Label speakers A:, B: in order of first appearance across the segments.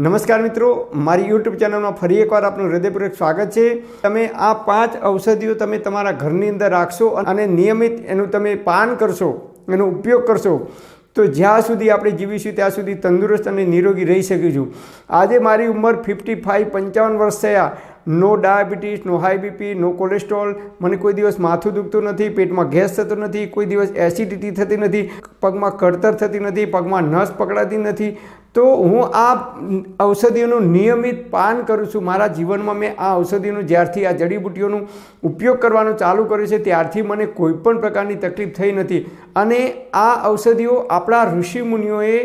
A: નમસ્કાર મિત્રો, મારી યુટ્યુબ ચેનલમાં ફરી એકવાર આપનું હૃદયપૂર્વક સ્વાગત છે. તમે આ પાંચ ઔષધિઓ તમે તમારા ઘરની અંદર રાખશો અને નિયમિત એનું તમે પાન કરશો, એનો ઉપયોગ કરશો, તો જ્યાં સુધી આપણે જીવીશું ત્યાં સુધી તંદુરસ્ત અને નિરોગી રહી શકીશું. આજે મારી ઉંમર ફિફ્ટી ફાઇવ પંચાવન વર્ષ થયા. No diabetes, no high BP, no cholesterol. મને કોઈ દિવસ માથું દુખતું નથી, પેટમાં ગેસ થતો નથી, કોઈ દિવસ એસિડિટી થતી નથી, પગમાં કળતર થતી નથી, પગમાં નસ પકડાતી નથી. તો હું આ ઔષધિઓનું નિયમિત પાન કરું છું. મારા જીવનમાં મેં આ ઔષધિઓનું જ્યારથી આ જડીબુટ્ટીઓનું ઉપયોગ કરવાનું ચાલુ કર્યું છે, ત્યારથી મને કોઈ પણ પ્રકારની તકલીફ થઈ નથી. અને આ ઔષધિઓ આપણા ઋષિમુનિઓએ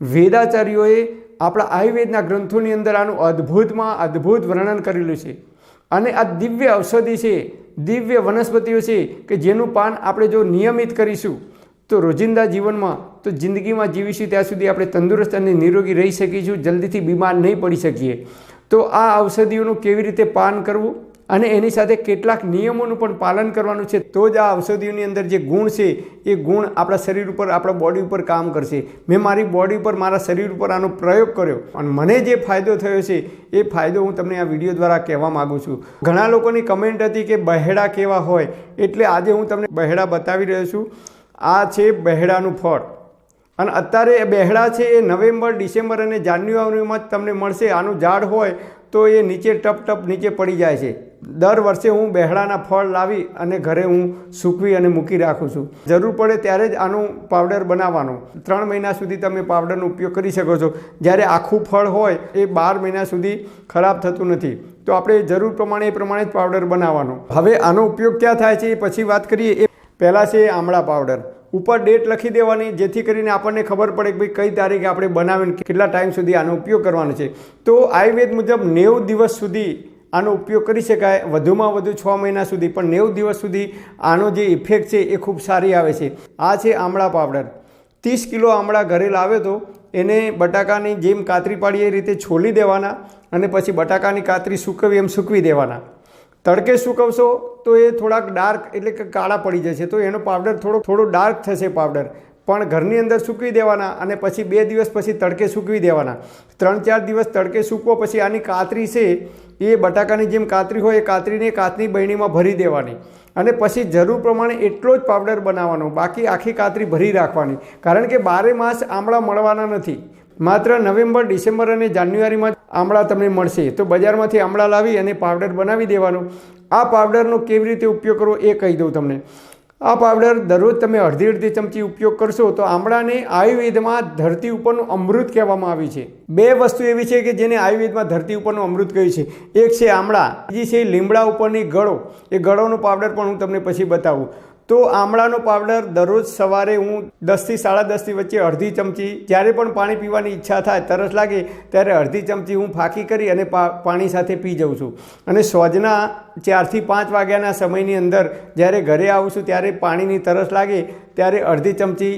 A: વેદાચાર્યોએ આપણા આયુર્વેદના ગ્રંથોની અંદર આનું અદ્ભુતમાં અદ્ભુત વર્ણન કરેલું છે. અને આ દિવ્ય ઔષધિ છે, દિવ્ય વનસ્પતિઓ છે કે જેનું પાન આપણે જો નિયમિત કરીશું, તો રોજિંદા જીવનમાં, તો જિંદગીમાં જીવીશું ત્યાં સુધી આપણે તંદુરસ્ત અને નિરોગી રહી શકીશું, જલ્દીથી બીમાર નહીં પડી શકીએ. તો આ ઔષધિઓનું કેવી રીતે પાન કરવું? અને એની સાથે કેટલાક નિયમોનું પણ પાલન કરવાનું છે. તો જ આ ઔષધિઓની અંદર જે ગુણ છે, એ ગુણ આપણા શરીર ઉપર, આપણા બોડી ઉપર કામ કરશે. મેં મારી બોડી ઉપર, મારા શરીર ઉપર આનો પ્રયોગ કર્યો. અને મને જે ફાયદો થયો છે, એ ફાયદો હું તમને આ વીડિયો દ્વારા કહેવા માગું છું. ઘણા લોકોની કમેન્ટ હતી કે બહેડા કેવા હોય, એટલે આજે હું તમને બહેડા બતાવી રહ્યો છું. આ છે બહેડાનું ફળ. અને અત્યારે એ બહેડા છે, એ નવેમ્બર, ડિસેમ્બર અને જાન્યુઆરીમાં જ તમને મળશે. આનું ઝાડ હોય, તો એ નીચે ટપ ટપ નીચે પડી જાય છે. દર વર્ષે હું બહેડાના ફળ લાવી અને ઘરે હું સૂકવી અને મૂકી રાખું છું. જરૂર પડે ત્યારે જ આનું પાવડર બનાવવાનો. ત્રણ મહિના સુધી તમે પાવડરનો ઉપયોગ કરી શકો છો. જ્યારે આખું ફળ હોય, એ બાર મહિના સુધી ખરાબ થતું નથી. તો આપણે જરૂર પ્રમાણે એ પ્રમાણે જ પાવડર બનાવવાનો. હવે આનો ઉપયોગ ક્યાં થાય છે એ પછી વાત કરીએ. એ પહેલાં છે આમળા પાવડર. ઉપર ડેટ લખી દેવાની, જેથી કરીને આપણને ખબર પડે કે ભાઈ કઈ તારીખે આપણે બનાવીને કેટલા ટાઈમ સુધી આનો ઉપયોગ કરવાનો છે. તો આયુર્વેદ મુજબ નેવું દિવસ સુધી આનો ઉપયોગ કરી શકાય. વધુમાં વધુ છ મહિના સુધી, પણ નેવું દિવસ સુધી આનો જે ઇફેક્ટ છે એ ખૂબ સારી આવે છે. આ છે આમળા પાવડર. ત્રીસ કિલો આમળા ઘરે લાવ્યો તો એને બટાકાની જેમ કાતરી પાડી એ રીતે છોલી દેવાના અને પછી બટાકાની કાતરી સૂકવી, એમ સૂકવી દેવાના. તડકે સૂકવશો તો એ થોડાક ડાર્ક એટલે કે કાળા પડી જશે. તો એનો પાવડર થોડો થોડો ડાર્ક થશે પાવડર. પણ ઘરની અંદર સૂકવી દેવાના અને પછી બે દિવસ પછી તડકે સૂકવી દેવાના. ત્રણ ચાર દિવસ તડકે સૂકવો, પછી આની કાતરી છે, એ બટાકાની જેમ કાતરી હોય, એ કાતરીને કાચની બહેણીમાં ભરી દેવાની. અને પછી જરૂર પ્રમાણે એટલો જ પાવડર બનાવવાનો. બાકી આખી કાતરી ભરી રાખવાની. કારણ કે બારે માસ આમળા મળવાના નથી. માત્ર નવેમ્બર, ડિસેમ્બર અને જાન્યુઆરીમાં આમળા તમને મળશે. તો બજારમાંથી આમળા લાવી અને પાવડર બનાવી દેવાનો. આ પાવડરનો કેવી રીતે ઉપયોગ કરવો એ કહી દઉં તમને. આ પાવડર દરરોજ તમે અડધી અડધી ચમચી ઉપયોગ કરશો તો આમળાને આયુર્વેદમાં ધરતી ઉપરનું અમૃત કહેવામાં આવી છે. બે વસ્તુ એવી છે કે જેને આયુર્વેદમાં ધરતી ઉપરનું અમૃત કહ્યું છે. એક છે આમળા, બીજી છે લીમડા ઉપરની ગળો. એ ગળોનો પાવડર પણ હું તમને પછી બતાવું. તો આમળાનો પાવડર દરરોજ સવારે હું દસથી સાડા દસથી વચ્ચે અડધી ચમચી જ્યારે પણ પાણી પીવાની ઈચ્છા થાય, તરસ લાગે, ત્યારે અડધી ચમચી હું ફાંકી કરી અને પાણી સાથે પી જાઉં છું. અને સોજના ચારથી પાંચ વાગ્યાના સમયની અંદર જ્યારે ઘરે આવું છું, ત્યારે પાણીની તરસ લાગે, ત્યારે અડધી ચમચી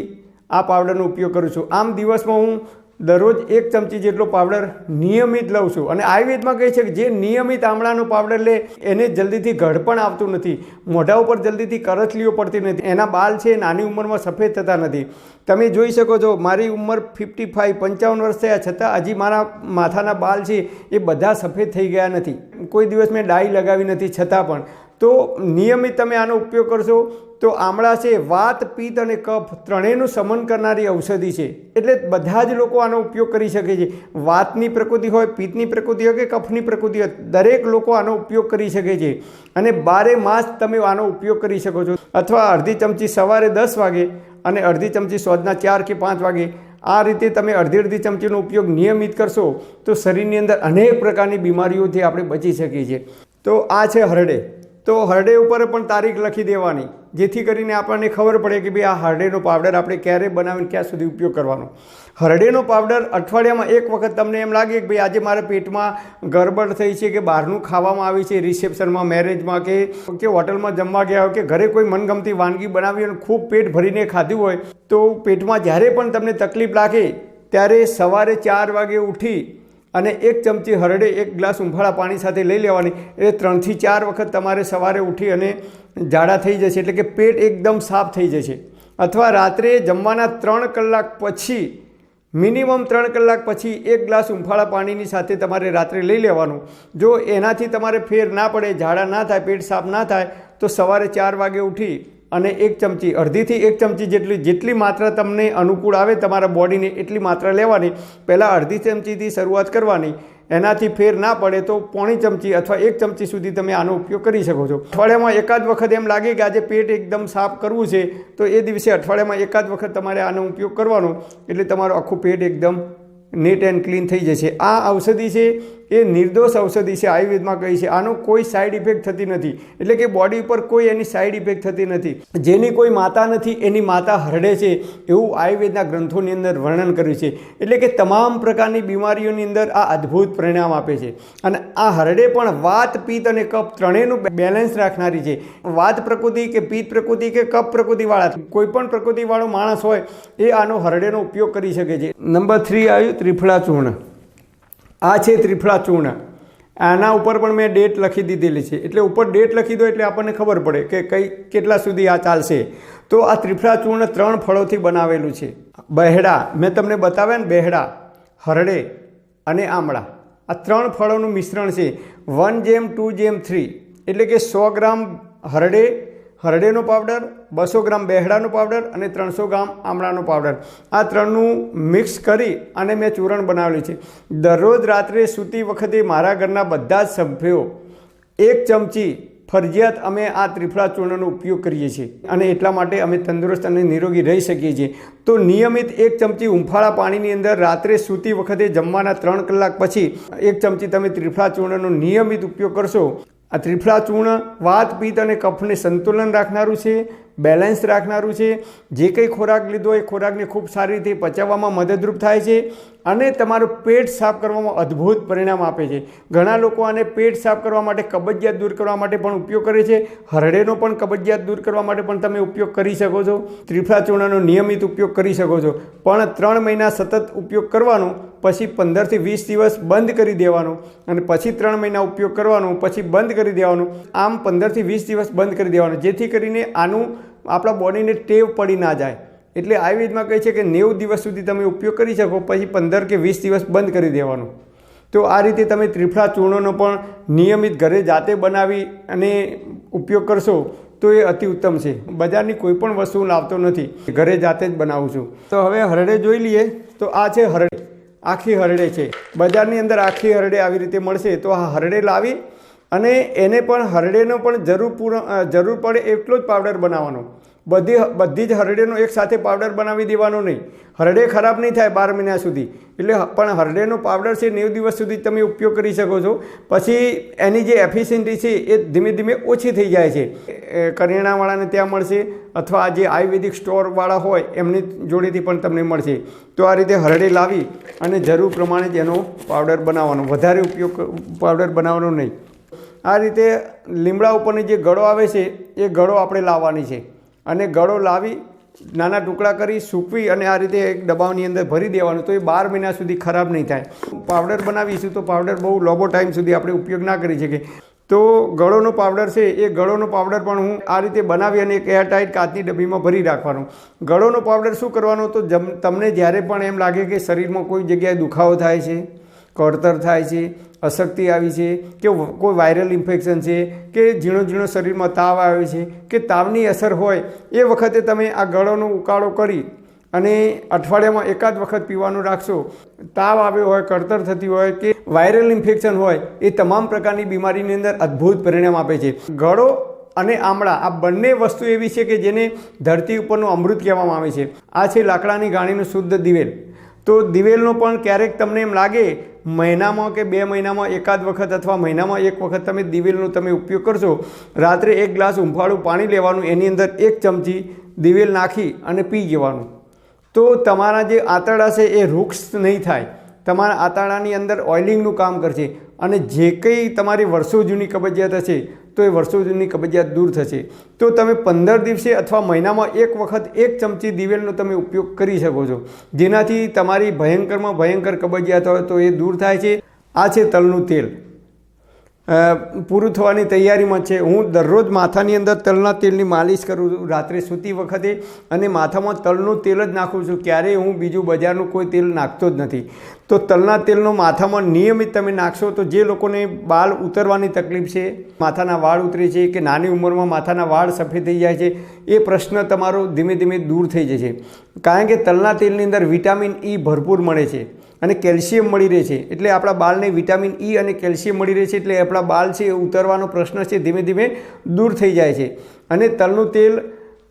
A: આ પાવડરનો ઉપયોગ કરું છું. આમ દિવસમાં હું દરરોજ એક ચમચી જેટલો પાવડર નિયમિત લઉં છું. અને આયુર્વેદમાં કહે છે કે જે નિયમિત આમળાનો પાવડર લે, એને જલ્દીથી ઘડપણ આવતું નથી. મોઢા ઉપર જલ્દીથી કરચલીઓ પડતી નથી. એના બાલ છે નાની ઉંમરમાં સફેદ થતા નથી. તમે જોઈ શકો છો, મારી ઉંમર ફિફ્ટી ફાઇવ પંચાવન વર્ષ થયા છતાં હજી મારા માથાના બાલ છે એ બધા સફેદ થઈ ગયા નથી. કોઈ દિવસ મેં ડાઈ લગાવી નથી છતાં પણ. તો નિયમિત તમે આનો ઉપયોગ કરશો તો આમળા છે, વાત, પિત્ત અને કફ ત્રણેયનું સમન કરનારી ઔષધિ છે. એટલે બધા જ લોકો આનો ઉપયોગ કરી શકે છે. વાતની પ્રકૃતિ હોય, પિત્તની પ્રકૃતિ હોય કે કફની પ્રકૃતિ હોય, દરેક લોકો આનો ઉપયોગ કરી શકે છે. અને બારે માસ તમે આનો ઉપયોગ કરી શકો છો. અથવા અડધી ચમચી સવારે દસ વાગે અને અડધી ચમચી સોજના ચાર કે પાંચ વાગે. આ રીતે તમે અડધી અડધી ચમચીનો ઉપયોગ નિયમિત કરશો, તો શરીરની અંદર અનેક પ્રકારની બીમારીઓથી આપણે બચી શકીએ છીએ. તો આ છે હરડે. તો હરડે ઉપર પણ તારીખ લખી દેવાની. જેથી કરીને આપણને ખબર પડે કે ભાઈ આ હરડેનો પાવડર આપણે ક્યારે બનાવીને ક્યાં સુધી ઉપયોગ કરવાનો. હરડેનો પાવડર અઠવાડિયામાં એક વખત તમને એમ લાગે કે ભાઈ આજે મારા પેટમાં ગરબડ થઈ છે કે બહારનું ખાવામાં આવી છે, રિસેપ્શનમાં, મેરેજમાં કે કે હોટલમાં જમવા ગયા હોય કે ઘરે કોઈ મનગમતી વાનગી બનાવી અને ખૂબ પેટ ભરીને ખાધું હોય, તો પેટમાં જ્યારે પણ તમને તકલીફ લાગે, ત્યારે સવારે ચાર વાગે ઉઠી અને એક ચમચી હરડે, એક ગ્લાસ ઉંફાળા પાણી સાથે લઈ લેવાની. એટલે ત્રણથી ચાર વખત તમારે સવારે ઉઠી અને ઝાડા થઈ જશે, એટલે કે પેટ એકદમ સાફ થઈ જશે. અથવા રાત્રે જમવાના ત્રણ કલાક પછી, મિનિમમ ત્રણ કલાક પછી એક ગ્લાસ ઉંફાળા પાણીની સાથે તમારે રાત્રે લઈ લેવાનું. જો એનાથી તમારે ફેર ના પડે, ઝાડા ના થાય, પેટ સાફ ના થાય, તો સવારે ચાર વાગે ઉઠી અને એક ચમચી, અડધીથી એક ચમચી જેટલી જેટલી માત્રા તમને અનુકૂળ આવે, તમારા બોડીને એટલી માત્રા લેવાની. પહેલાં અડધી ચમચીથી શરૂઆત કરવાની. એનાથી ફેર ના પડે તો પોણી ચમચી અથવા એક ચમચી સુધી તમે આનો ઉપયોગ કરી શકો છો. અઠવાડિયામાં એકાદ વખત એમ લાગે કે આજે પેટ એકદમ સાફ કરવું છે, તો એ દિવસે અઠવાડિયામાં એકાદ વખત તમારે આનો ઉપયોગ કરવાનો. એટલે તમારું આખું પેટ એકદમ નીટ એન્ડ ક્લીન થઈ જશે. આ ઔષધિ છે એ નિર્દોષ ઔષધિ છે, આયુર્વેદમાં કહી છે. આનો કોઈ સાઈડ ઇફેક્ટ થતી નથી. એટલે કે બોડી ઉપર કોઈ એની સાઈડ ઇફેક્ટ થતી નથી. જેની કોઈ માતા નથી, એની માતા હરડે છે, એવું આયુર્વેદના ગ્રંથોની અંદર વર્ણન કર્યું છે. એટલે કે તમામ પ્રકારની બીમારીઓની અંદર આ અદ્ભુત પરિણામ આપે છે. અને આ હરડે પણ વાત, પિત્ત અને કપ ત્રણેયનું બેલેન્સ રાખનારી છે. વાત પ્રકૃતિ કે પિત્ત પ્રકૃતિ કે કપ પ્રકૃતિવાળા કોઈ પણ પ્રકૃતિવાળો માણસ હોય, એ આનો હરડેનો ઉપયોગ કરી શકે છે. નંબર થ્રી આવ્યું ત્રિફળા ચૂર્ણ આ છે ત્રિફળા ચૂર્ણ. આના ઉપર પણ મેં ડેટ લખી દીધેલી છે. એટલે ઉપર ડેટ લખી દો એટલે આપણને ખબર પડે કે કઈ, કેટલા સુધી આ ચાલશે. તો આ ત્રિફળા ચૂર્ણ ત્રણ ફળોથી બનાવેલું છે. બહેડા, મેં તમને બતાવ્યા ને બહેડા, હરડે અને આમળા. આ ત્રણ ફળોનું મિશ્રણ છે. વન જેમ ટુ જેમ થ્રી એટલે કે સો ગ્રામ હરડે હરડેનો પાવડર, બસો ગ્રામ બેહડાનો પાવડર અને ત્રણસો ગ્રામ આમળાનો પાવડર. આ ત્રણનું મિક્સ કરી અને મેં ચૂરણ બનાવેલું છે. દરરોજ રાત્રે સૂતી વખતે મારા ઘરના બધા જ સભ્યો એક ચમચી ફરજિયાત અમે આ ત્રિફળા ચૂર્ણનો ઉપયોગ કરીએ છીએ અને એટલા માટે અમે તંદુરસ્ત અને નિરોગી રહી શકીએ છીએ. તો નિયમિત એક ચમચી ઉંફાળા પાણીની અંદર રાત્રે સૂતી વખતે જમવાના ત્રણ કલાક પછી એક ચમચી તમે ત્રિફળા ચૂર્ણનો નિયમિત ઉપયોગ કરશો આ ત્રિફળા ચૂર્ણ વાત, પિત્ત અને કફને સંતુલન રાખનારું છે બેલેન્સ રાખનારું છે. જે કંઈ ખોરાક લીધો એ ખોરાકને ખૂબ સારી રીતે પચાવવામાં મદદરૂપ થાય છે અને તમારું પેટ સાફ કરવામાં અદ્ભુત પરિણામ આપે છે. ઘણા લોકો આને પેટ સાફ કરવા માટે કબજિયાત દૂર કરવા માટે પણ ઉપયોગ કરે છે. હરડેનો પણ કબજિયાત દૂર કરવા માટે પણ તમે ઉપયોગ કરી શકો છો. ત્રિફળા ચૂર્ણનો નિયમિત ઉપયોગ કરી શકો છો. પણ ત્રણ મહિના સતત ઉપયોગ કરવાનો પછી પંદરથી વીસ દિવસ બંધ કરી દેવાનો અને પછી ત્રણ મહિના ઉપયોગ કરવાનો, પછી બંધ કરી દેવાનો. આમ પંદરથી વીસ દિવસ બંધ કરી દેવાનું, જેથી કરીને આનું આપણા બોડીને ટેવ પડી ના જાય. એટલે આયુર્વેદમાં કહે છે કે નેવું દિવસ સુધી તમે ઉપયોગ કરી શકો, પછી પંદર કે વીસ દિવસ બંધ કરી દેવાનું. તો આ રીતે તમે ત્રિફળા ચૂર્ણનો પણ નિયમિત ઘરે જાતે બનાવી અને ઉપયોગ કરશો, તો એ અતિ ઉત્તમ છે. બજારની કોઈ પણ વસ્તુ લાવતો નથી. ઘરે જાતે જ બનાવું છું. તો હવે હરડે જોઈ લઈએ. તો આ છે હરડે. આખી હરડે છે. બજારની અંદર આખી હરડે આવી રીતે મળશે તો આ હરડે લાવી અને એને પણ હરડેનો પણ જરૂર પૂરો જરૂર પડે એટલો જ પાવડર બનાવવાનો. બધી બધી જ હરડેનો એક સાથે પાવડર બનાવી દેવાનો નહીં. હરડે ખરાબ નહીં થાય બાર મહિના સુધી. એટલે પણ હરડેનો પાવડર છે નેવ દિવસ સુધી તમે ઉપયોગ કરી શકો છો. પછી એની જે એફિશિયન્ટી છે એ ધીમે ધીમે ઓછી થઈ જાય છે. કરિયાણાવાળાને ત્યાં મળશે અથવા જે આયુર્વેદિક સ્ટોરવાળા હોય એમની જોડેથી પણ તમને મળશે. તો આ રીતે હરડે લાવી અને જરૂર પ્રમાણે જ એનો પાવડર બનાવવાનો. વધારે ઉપયોગ પાવડર બનાવવાનો નહીં. આ રીતે લીમડા ઉપરની જે ગળો આવે છે, એ ગળો આપણે લાવવાની છે. અને ગળો લાવી, નાના ટુકડા કરી, સૂકવી અને આ રીતે એક ડબ્બાની અંદર ભરી દેવાનું. તો એ બાર મહિના સુધી ખરાબ નહીં થાય. પાવડર બનાવીશું તો પાવડર બહુ લાંબો ટાઈમ સુધી આપણે ઉપયોગ ના કરી શકીએ. તો ગળોનો પાવડર છે, એ ગળોનો પાવડર પણ હું આ રીતે બનાવી અને એક એરટાઇટ કાચની ડબ્બીમાં ભરી રાખવાનો. ગળોનો પાવડર શું કરવાનો? તો જમ, તમને જ્યારે પણ એમ લાગે કે શરીરમાં કોઈ જગ્યાએ દુખાવો થાય છે, કળતર થાય છે અશક્તિ આવી છે, કે કોઈ વાયરલ ઇન્ફેક્શન છે, કે ઝીણો ઝીણો શરીરમાં તાવ આવે છે, કે તાવની અસર હોય, એ વખતે તમે આ ગળોનો ઉકાળો કરી અને અઠવાડિયામાં એકાદ વખત પીવાનું રાખશો. તાવ આવ્યો હોય કળતર થતી હોય, કે વાયરલ ઇન્ફેક્શન હોય, એ તમામ પ્રકારની બીમારીની અંદર અદ્ભુત પરિણામ આપે છે. ગળો અને આમળા, આ બંને વસ્તુ એવી છે કે જેને ધરતી ઉપરનું અમૃત કહેવામાં આવે છે. આ છે લાકડાની ગાણીનું શુદ્ધ દિવેલ. તો દિવેલનો પણ ક્યારેક તમને એમ લાગે મહિનામાં કે બે મહિનામાં એકાદ વખત અથવા મહિનામાં એક વખત તમે દિવેલનો તમે ઉપયોગ કરશો, રાત્રે એક ગ્લાસ ઉંફાળું પાણી લેવાનું, એની અંદર એક ચમચી દિવેલ નાખી અને પી જવાનું. તો તમારા જે આંતરડા છે એ વૃક્ષ નહીં થાય. તમારા આંતરડાની અંદર ઓઇલિંગનું કામ કરશે અને જે કંઈ તમારી વર્ષો જૂની કબજિયાત હશે તો એ વર્ષો જૂની કબજિયાત દૂર થશે. તો તમે પંદર દિવસે અથવા મહિનામાં એક વખત એક ચમચી દિવેલનો તમે ઉપયોગ કરી શકો છો. જેનાથી તમારી ભયંકરમાં ભયંકર કબજિયાત હોય તો એ દૂર થાય છે. આ છે તલનું તેલ. પૂરું થવાની તૈયારીમાં છે. હું દરરોજ માથાની અંદર તલના તેલની માલિશ કરું છું. રાત્રે સૂતી વખતે અને માથામાં તલનું તેલ જ નાખું છું. ક્યારેય હું બીજું બજારનું કોઈ તેલ નાખતો જ નથી. તો તલના તેલનો માથામાં નિયમિત તમે નાખશો તો જે લોકોને બાલ ઉતરવાની તકલીફ છે, માથાના વાળ ઉતરે છે કે નાની ઉંમરમાં માથાના વાળ સફેદ થઈ જાય છે, એ પ્રશ્ન તમારો ધીમે ધીમે દૂર થઈ જશે. કારણ કે તલના તેલની અંદર વિટામિન ઈ ભરપૂર મળે છે. અને કેલ્શિયમ મળી રહે છે. એટલે આપણા બાળને વિટામિન ઈ અને કેલ્શિયમ મળી રહે છે એટલે આપણા બાલ છે એ ઉતરવાનો પ્રશ્ન છે ધીમે ધીમે દૂર થઈ જાય છે. અને તલનું તેલ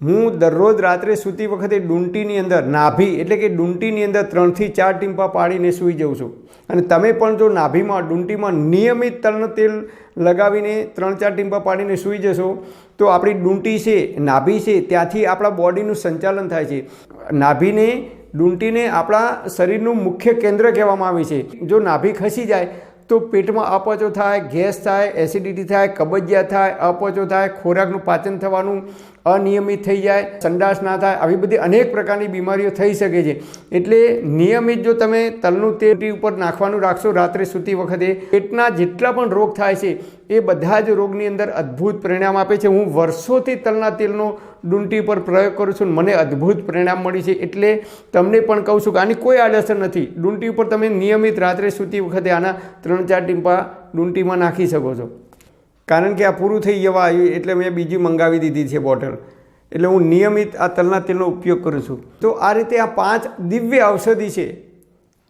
A: હું દરરોજ રાત્રે સૂતી વખતે ડુંટીની અંદર નાભી એટલે કે ડૂંટીની અંદર ત્રણથી ચાર ટીમ્પા પાડીને સૂઈ જાઉં છું. અને તમે પણ જો નાભીમાં, ડુંટીમાં નિયમિત તલનું તેલ લગાવીને ત્રણ ચાર ટીમ્પા પાડીને સૂઈ જશો, તો આપણી ડુંટી છે, નાભી છે, ત્યાંથી આપણા બોડીનું સંચાલન થાય છે. નાભીને ડૂંટીને આપણા શરીરનું મુખ્ય કેન્દ્ર કહેવામાં આવે છે. જો નાભી ખસી જાય, તો પેટમાં અપચો થાય, ગેસ થાય, એસિડિટી થાય કબજિયાત થાય, અપચો થાય, ખોરાકનું પાચન થવાનું અનિયમિત થઈ જાય, સંડાસ ના થાય, આવી બધી અનેક પ્રકારની બીમારીઓ થઈ શકે છે. એટલે નિયમિત જો તમે તલનું તેલ ઉપર નાખવાનું રાખશો, રાત્રે સૂતી વખતે પેટના જેટલા પણ રોગ થાય છે, એ બધા જ રોગની અંદર અદ્ભુત પરિણામ આપે છે. હું વર્ષોથી તલના તેલનો ડુંટી પર પ્રયોગ કરું છું મને અદ્ભુત પરિણામ મળી છે એટલે તમને પણ કહું છું કે આની કોઈ આડઅસર નથી. ડુંટી ઉપર તમે નિયમિત રાત્રે સૂતી વખતે આના ત્રણ ચાર ટીમ્પા ડુંટીમાં નાખી શકો છો. કારણ કે આ પૂરું થઈ જવા આવ્યું એટલે મેં બીજી મંગાવી દીધી છે બોટલ. એટલે હું નિયમિત આ તલના તેલનો ઉપયોગ કરું છું. તો આ રીતે આ પાંચ દિવ્ય ઔષધિ છે.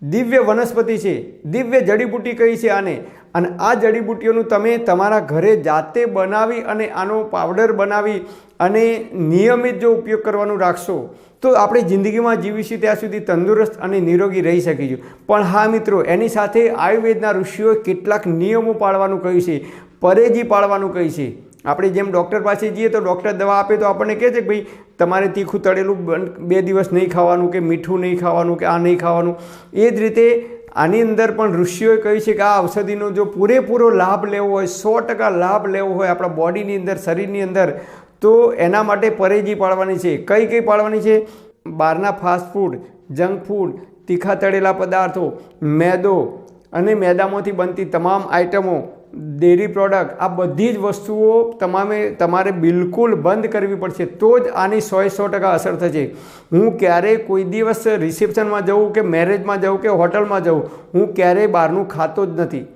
A: દિવ્ય વનસ્પતિ છે. દિવ્ય જડીબુટ્ટી કહી છે આને? અને આ જડીબુટ્ટીઓનું તમે તમારા ઘરે જાતે બનાવી અને આનો પાવડર બનાવી અને નિયમિત જો ઉપયોગ કરવાનું રાખશો, તો આપણે જિંદગીમાં જીવીશું ત્યાં સુધી તંદુરસ્ત અને નિરોગી રહી શકીશું. પણ હા મિત્રો, એની સાથે આયુર્વેદના ઋષિઓએ કેટલાક નિયમો પાળવાનું કહ્યું છે, પરેજી પાળવાનું કહી છે. આપણે જેમ ડૉક્ટર પાસે જઈએ તો ડૉક્ટર દવા આપે તો આપણને કહે છે કે ભાઈ, તમારે તીખું તળેલું બે દિવસ નહીં ખાવાનું કે મીઠું નહીં ખાવાનું કે આ નહીં ખાવાનું. એ જ રીતે આની અંદર પણ ઋષિઓએ કહ્યું છે કે આ ઔષધિનો જો પૂરેપૂરો લાભ લેવો હોય, સો ટકા લાભ લેવો હોય આપણા બોડીની અંદર, શરીરની અંદર, તો એના માટે પરેજી પાડવાની છે. કઈ કઈ પાડવાની છે? બહારના ફાસ્ટફૂડ જંક ફૂડ, તીખા તળેલા પદાર્થો, મેદો અને મેદામાંથી બનતી તમામ આઇટમો ડેરી પ્રોડક્ટ, આ બધી જ વસ્તુઓ તમામે તમારે બિલકુલ બંધ કરવી પડશે. તો જ આની સો સો ટકા અસર થશે. હું ક્યારેય કોઈ દિવસ રિસેપ્શનમાં જઉં કે મેરેજમાં જાઉં કે હોટલમાં જાઉં, હું ક્યારેય બહારનું ખાતો જ નથી.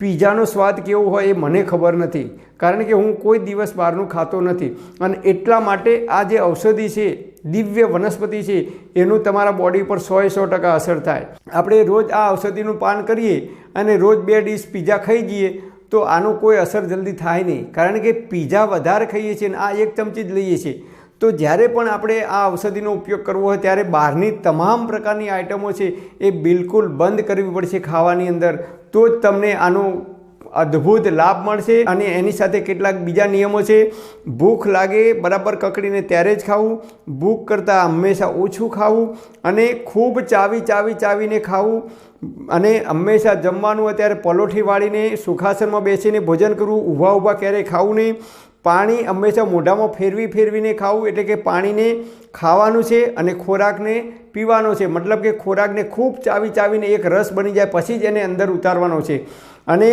A: પીઝાનો સ્વાદ કેવો હોય એ મને ખબર નથી. કારણ કે હું કોઈ દિવસ બહારનું ખાતો નથી. અને એટલા માટે આ જે ઔષધિ છે, દિવ્ય વનસ્પતિ છે, એનું તમારા બોડી પર સો સો ટકા અસર થાય. આપણે રોજ આ ઔષધિનું પાન કરીએ અને રોજ બે ડીશ પીઝા ખાઈ જઈએ તો આનો કોઈ અસર જલ્દી થાય નહીં. કારણ કે પીઝા વધારે ખાઈએ છીએ અને આ એક ચમચી જ લઈએ છીએ. તો જ્યારે પણ આપણે આ ઔષધિનો ઉપયોગ કરવો હોય ત્યારે બહારની તમામ પ્રકારની આઇટમો છે એ બિલકુલ બંધ કરવી પડશે ખાવાની અંદર. તો જ તમને આનો અદ્ભુત લાભ મળશે અને એની સાથે કેટલાક બીજા નિયમો છે. ભૂખ લાગે બરાબર કકડીને ત્યારે જ ખાવું. ભૂખ કરતાં હંમેશા ઓછું ખાવું અને ખૂબ ચાવી ચાવી ચાવીને ખાવું. અને હંમેશા જમવાનું હોય ત્યારે પલોઠી વાળીને સુખાસનમાં બેસીને ભોજન કરવું. ઊભા ઊભા ક્યારેય ખાવું નહીં. પાણી હંમેશા મોઢામાં ફેરવી ફેરવીને ખાવું એટલે કે પાણીને ખાવાનું છે અને ખોરાકને પીવાનો છે. મતલબ કે ખોરાકને ખૂબ ચાવી ચાવીને એક રસ બની જાય પછી જ એને અંદર ઉતારવાનો છે. અને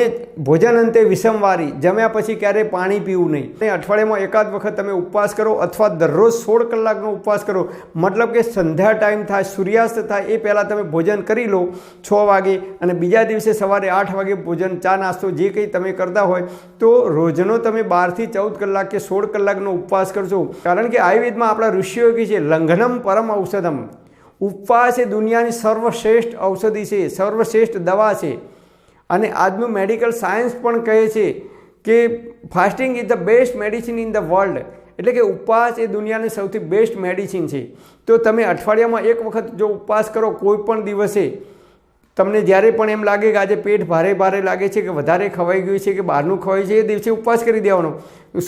A: ભોજન અંતે વિષમવારી જમ્યા પછી ક્યારેય પાણી પીવું નહીં. અને અઠવાડિયામાં એકાદ વખત તમે ઉપવાસ કરો અથવા દરરોજ સોળ કલાકનો ઉપવાસ કરો. મતલબ કે સંધ્યા ટાઈમ થાય, સૂર્યાસ્ત થાય, એ પહેલાં તમે ભોજન કરી લો છ વાગે અને બીજા દિવસે સવારે આઠ વાગે ભોજન, ચા, નાસ્તો જે કંઈ તમે કરતા હોય તો રોજનો તમે બારથી ચૌદ કલાક કે સોળ કલાકનો ઉપવાસ કરશો કારણ કે આયુર્વેદમાં આપણા ઋષિઓ કહે છે, લંઘનમ પરમ ઔષધમ. ઉપવાસ એ દુનિયાની સર્વશ્રેષ્ઠ ઔષધિ છે, સર્વશ્રેષ્ઠ દવા છે. અને આજનું મેડિકલ સાયન્સ પણ કહે છે કે fasting is the best medicine in the world એટલે કે ઉપવાસ એ દુનિયાની સૌથી બેસ્ટ મેડિસિન છે. તો તમે અઠવાડિયામાં એક વખત જો ઉપવાસ કરો કોઈ પણ દિવસે, તમને જ્યારે પણ એમ લાગે કે આજે પેટ ભારે ભારે લાગે છે કે વધારે ખવાઈ ગયું છે કે બહારનું ખવાય છે, એ દિવસે ઉપવાસ કરી દેવાનો.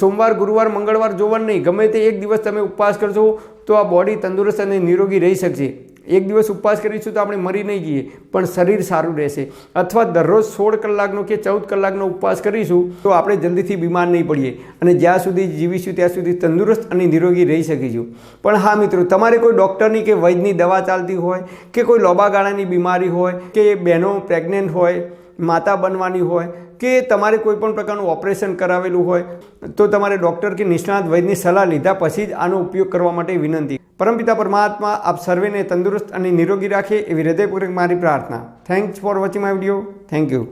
A: સોમવાર, ગુરુવાર, મંગળવાર જોવાનું નહીં. ગમે તે એક દિવસ તમે ઉપવાસ કરશો તો આ બોડી તંદુરસ્ત અને નિરોગી રહી શકશે. એક દિવસ ઉપવાસ કરીશું તો આપણે મરી નહીં જઈએ, પણ શરીર સારું રહેશે. અથવા દરરોજ સોળ કલાકનો કે ચૌદ કલાકનો ઉપવાસ કરીશું તો આપણે જલ્દીથી બીમાર નહીં પડીએ અને જ્યાં સુધી જીવીશું ત્યાં સુધી તંદુરસ્ત અને નિરોગી રહી શકીશું. પણ હા મિત્રો, તમારે કોઈ ડૉક્ટરની કે વૈદ્યની દવા ચાલતી હોય, કે કોઈ લોબા ગાળાની બીમારી હોય, કે બહેનો પ્રેગ્નન્ટ હોય, માતા બનવાની હોય કે તમારે કોઈ પણ પ્રકારનું ઓપરેશન કરાવેલું હોય, તો તમારે ડૉક્ટર કે નિષ્ણાત વૈદની સલાહ લીધા પછી જ આનો ઉપયોગ કરવા માટે વિનંતી. પરમપિતા પરમાત્મા, આપ સર્વેને તંદુરસ્ત અને નિરોગી રાખે એવી હૃદયપૂર્વક મારી પ્રાર્થના. Thanks for watching my video thank you